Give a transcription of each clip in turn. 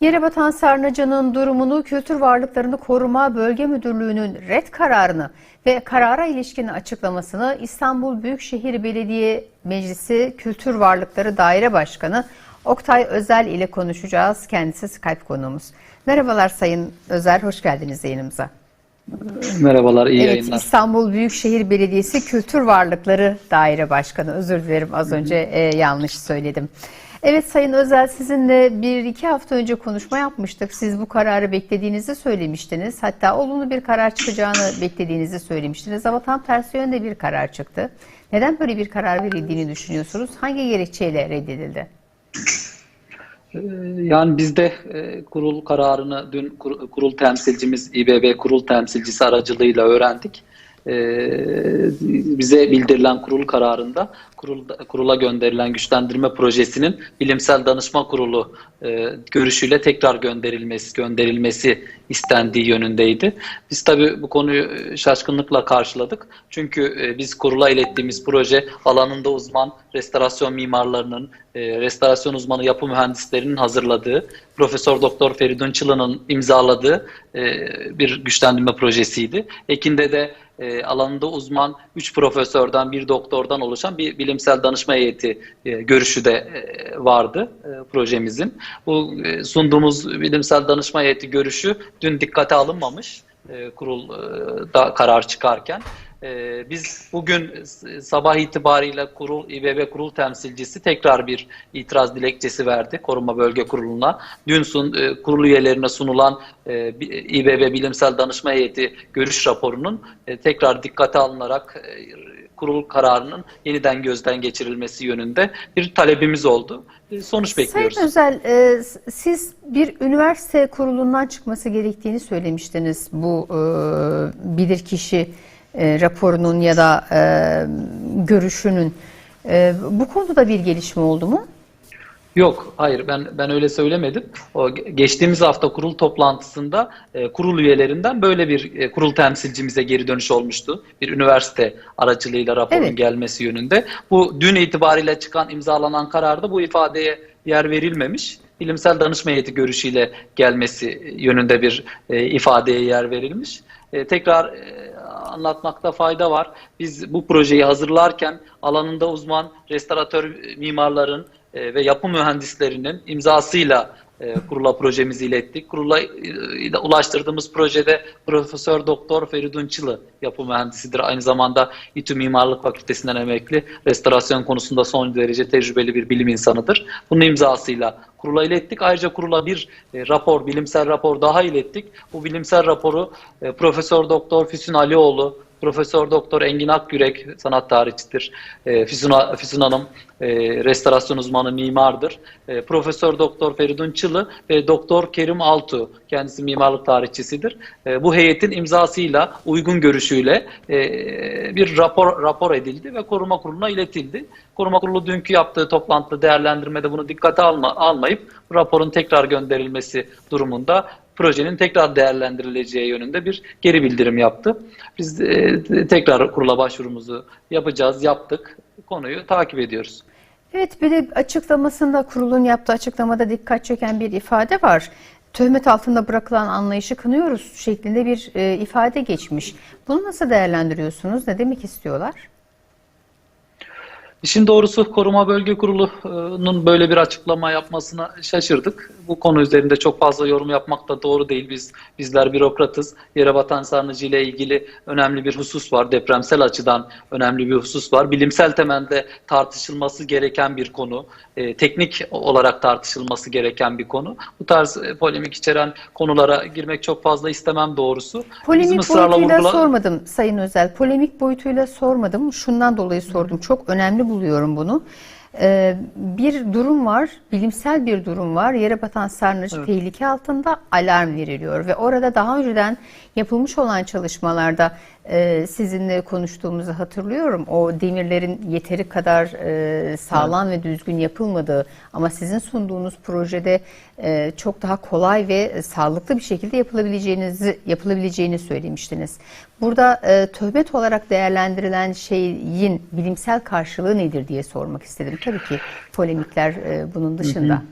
Yerebatan Sarnıcı'nın durumunu Kültür Varlıklarını Koruma Bölge Müdürlüğü'nün red kararını ve karara ilişkin açıklamasını İstanbul Büyükşehir Belediye Meclisi Kültür Varlıkları Daire Başkanı Oktay Özel ile konuşacağız. Kendisi Skype konuğumuz. Merhabalar Sayın Özel, hoş geldiniz yayınımıza. Merhabalar, iyi Evet, yayınlar. İstanbul Büyükşehir Belediyesi Kültür Varlıkları Daire Başkanı. Özür dilerim az önce e, yanlış söyledim. Evet Sayın Özel sizinle bir iki hafta önce konuşma yapmıştık. Siz bu kararı beklediğinizi söylemiştiniz. Hatta olumlu bir karar çıkacağını beklediğinizi söylemiştiniz. Ama tam tersi yönde bir karar çıktı. Neden böyle bir karar verildiğini düşünüyorsunuz? Hangi gerekçeyle reddedildi? Ee, Yani biz de e, kurul kararını dün kur- kurul temsilcimiz İBB kurul temsilcisi aracılığıyla öğrendik. Ee, bize bildirilen kurul kararında kurul, kurula gönderilen güçlendirme projesinin bilimsel danışma kurulu e, görüşüyle tekrar gönderilmesi gönderilmesi istendiği yönündeydi. Biz tabii bu konuyu e, şaşkınlıkla karşıladık. Çünkü e, biz kurula ilettiğimiz proje alanında uzman restorasyon mimarlarının, e, restorasyon uzmanı yapı mühendislerinin hazırladığı, Profesör Doktor Feridun Çılan'ın imzaladığı e, bir güçlendirme projesiydi. Ekinde de e, alanında uzman 3 profesörden, bir doktordan oluşan bir bilimsel danışma heyeti e, görüşü de e, vardı e, projemizin. Bu e, sunduğumuz bilimsel danışma heyeti görüşü dün dikkate alınmamış e, kurul e, da karar çıkarken. E, biz bugün sabah itibariyle kurul İBB kurul temsilcisi tekrar bir itiraz dilekçesi verdi Koruma Bölge Kurulu'na. Dün sun, e, kurul üyelerine sunulan e, İBB Bilimsel Danışma Heyeti görüş raporunun e, tekrar dikkate alınarak e, kurul kararının yeniden gözden geçirilmesi yönünde bir talebimiz oldu. Sonuç bekliyoruz. Sayın Özel, e, siz bir üniversite kurulundan çıkması gerektiğini söylemiştiniz bu e, bilirkişi e, raporunun ya da e, görüşünün. E, bu konuda bir gelişme oldu mu? Yok, hayır ben ben öyle söylemedim. O ge- geçtiğimiz hafta kurul toplantısında e, kurul üyelerinden böyle bir e, kurul temsilcimize geri dönüş olmuştu. Bir üniversite aracılığıyla raporun Evet. gelmesi yönünde. Bu dün itibariyle çıkan imzalanan kararda bu ifadeye yer verilmemiş. Bilimsel danışma heyeti görüşüyle gelmesi yönünde bir e, ifadeye yer verilmiş. E, tekrar e, anlatmakta fayda var. Biz bu projeyi hazırlarken alanında uzman restoratör mimarların e, ve yapı mühendislerinin imzasıyla e, kurula projemizi ilettik. Kurula e, ulaştırdığımız projede Profesör Doktor Feridun Çılı yapı mühendisidir. Aynı zamanda İTÜ Mimarlık Fakültesinden emekli. Restorasyon konusunda son derece tecrübeli bir bilim insanıdır. Bunun imzasıyla kurula ilettik. Ayrıca kurula bir e, rapor, bilimsel rapor daha ilettik. Bu bilimsel raporu e, Profesör Doktor Füsun Alioğlu, Profesör Doktor Engin Akgürek sanat tarihçidir. E, Füsun, Füsun Hanım e, restorasyon uzmanı mimardır. E, Profesör Doktor Feridun Çılı ve Doktor Kerim Altu kendisi mimarlık tarihçisidir. E, bu heyetin imzasıyla uygun görüşüyle e, bir rapor rapor edildi ve koruma kuruluna iletildi. Koruma kurulu dünkü yaptığı toplantıda değerlendirmede bunu dikkate alma, almayıp raporun tekrar gönderilmesi durumunda projenin tekrar değerlendirileceği yönünde bir geri bildirim yaptı. Biz e, tekrar kurula başvurumuzu yapacağız, yaptık. Konuyu takip ediyoruz. Evet bir de açıklamasında kurulun yaptığı açıklamada dikkat çeken bir ifade var. Töhmet altında bırakılan anlayışı kınıyoruz şeklinde bir e, ifade geçmiş. Bunu nasıl değerlendiriyorsunuz? Ne demek istiyorlar? İşin doğrusu Koruma Bölge Kurulu'nun böyle bir açıklama yapmasına şaşırdık. Bu konu üzerinde çok fazla yorum yapmak da doğru değil. Biz bizler bürokratız. Yere batan sarnıcı ile ilgili önemli bir husus var. Depremsel açıdan önemli bir husus var. Bilimsel temelde tartışılması gereken bir konu. Ee, teknik olarak tartışılması gereken bir konu. Bu tarz e, polemik içeren konulara girmek çok fazla istemem doğrusu. Polemik boyutuyla vurgula- sormadım Sayın Özel. Polemik boyutuyla sormadım. Şundan dolayı sordum. Çok önemli buluyorum bunu. Ee, bir durum var, bilimsel bir durum var. Yere batan sarnıcı tehlike altında alarm veriliyor ve orada daha önceden yapılmış olan çalışmalarda e, sizinle konuştuğumuzu hatırlıyorum. O demirlerin yeteri kadar e, sağlam ve düzgün yapılmadığı ama sizin sunduğunuz projede e, çok daha kolay ve sağlıklı bir şekilde yapılabileceğinizi yapılabileceğini söylemiştiniz. Burada e, töhmet olarak değerlendirilen şeyin bilimsel karşılığı nedir diye sormak istedim. Tabii ki polemikler e, bunun dışında.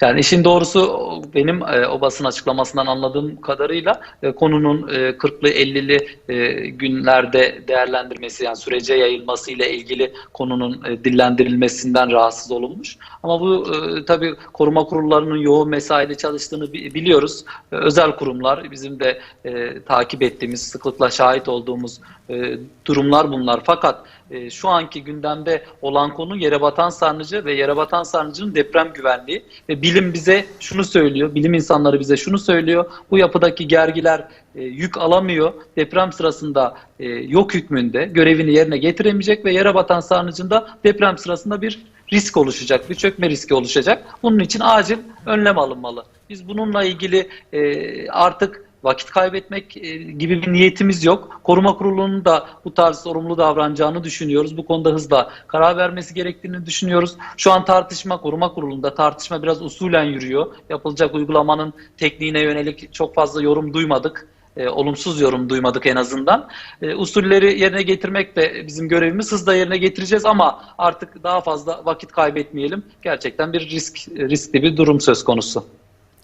Yani işin doğrusu benim e, o basın açıklamasından anladığım kadarıyla e, konunun e, 40'lı 50'li e, günlerde değerlendirmesi yani sürece yayılması ile ilgili konunun e, dillendirilmesinden rahatsız olunmuş. Ama bu e, tabii koruma kurullarının yoğun mesaide çalıştığını bi- biliyoruz. E, özel kurumlar bizim de e, takip ettiğimiz, sıklıkla şahit olduğumuz e, durumlar bunlar. Fakat e, şu anki gündemde olan konu yere sarnıcı ve yere sarnıcının deprem güvenliği ve bilim bize şunu söylüyor, bilim insanları bize şunu söylüyor. Bu yapıdaki gergiler e, yük alamıyor. Deprem sırasında e, yok hükmünde görevini yerine getiremeyecek ve yere batan sarnıcında deprem sırasında bir risk oluşacak, bir çökme riski oluşacak. Bunun için acil önlem alınmalı. Biz bununla ilgili e, artık vakit kaybetmek e, gibi bir niyetimiz yok. Koruma kurulunun da bu tarz sorumlu davranacağını düşünüyoruz. Bu konuda hızla karar vermesi gerektiğini düşünüyoruz. Şu an tartışma koruma kurulunda tartışma biraz usulen yürüyor. Yapılacak uygulamanın tekniğine yönelik çok fazla yorum duymadık. E, olumsuz yorum duymadık en azından. E, usulleri yerine getirmek de bizim görevimiz. Hızla yerine getireceğiz ama artık daha fazla vakit kaybetmeyelim. Gerçekten bir risk riskli bir durum söz konusu.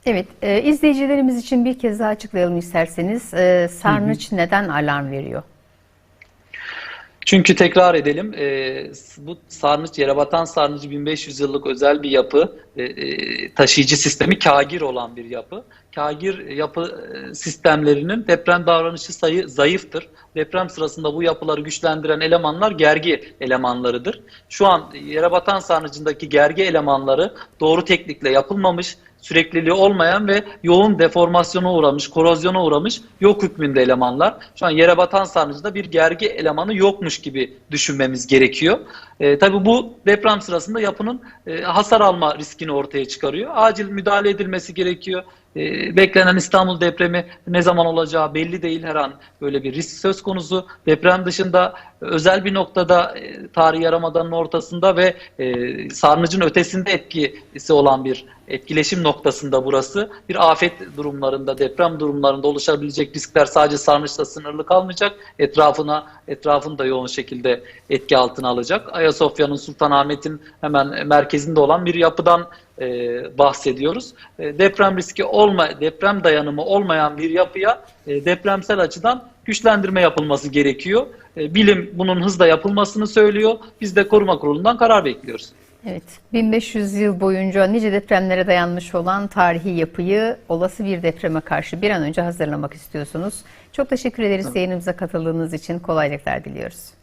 Evet, e, izleyicilerimiz için bir kez daha açıklayalım isterseniz. E, sarnıç neden alarm veriyor? Çünkü tekrar edelim, e, bu sarnıç, yere batan sarnıcı 1500 yıllık özel bir yapı, e, e, taşıyıcı sistemi kagir olan bir yapı. Kagir yapı e, sistemlerinin deprem davranışı sayı zayıftır. Deprem sırasında bu yapıları güçlendiren elemanlar gergi elemanlarıdır. Şu an yere batan sarnıcındaki gergi elemanları doğru teknikle yapılmamış, sürekliliği olmayan ve yoğun deformasyona uğramış, korozyona uğramış yok hükmünde elemanlar. Şu an yere batan sarnıcıda bir gergi elemanı yokmuş gibi düşünmemiz gerekiyor. E, tabii bu deprem sırasında yapının e, hasar alma riskini ortaya çıkarıyor. Acil müdahale edilmesi gerekiyor. E, beklenen İstanbul depremi ne zaman olacağı belli değil her an böyle bir risk söz konusu. Deprem dışında özel bir noktada e, tarihi yaramadanın ortasında ve e, sarnıcın ötesinde etkisi olan bir etkileşim noktasında burası. Bir afet durumlarında, deprem durumlarında oluşabilecek riskler sadece sarnıçla sınırlı kalmayacak. Etrafına, etrafını da yoğun şekilde etki altına alacak. Ayasofya'nın Sultanahmet'in hemen merkezinde olan bir yapıdan e, bahsediyoruz. E, deprem riski olma, deprem dayanımı olmayan bir yapıya e, depremsel açıdan güçlendirme yapılması gerekiyor. E, bilim bunun hızla yapılmasını söylüyor. Biz de koruma kurulundan karar bekliyoruz. Evet, 1500 yıl boyunca nice depremlere dayanmış olan tarihi yapıyı olası bir depreme karşı bir an önce hazırlamak istiyorsunuz. Çok teşekkür ederiz yayınımıza katıldığınız için. Kolaylıklar diliyoruz.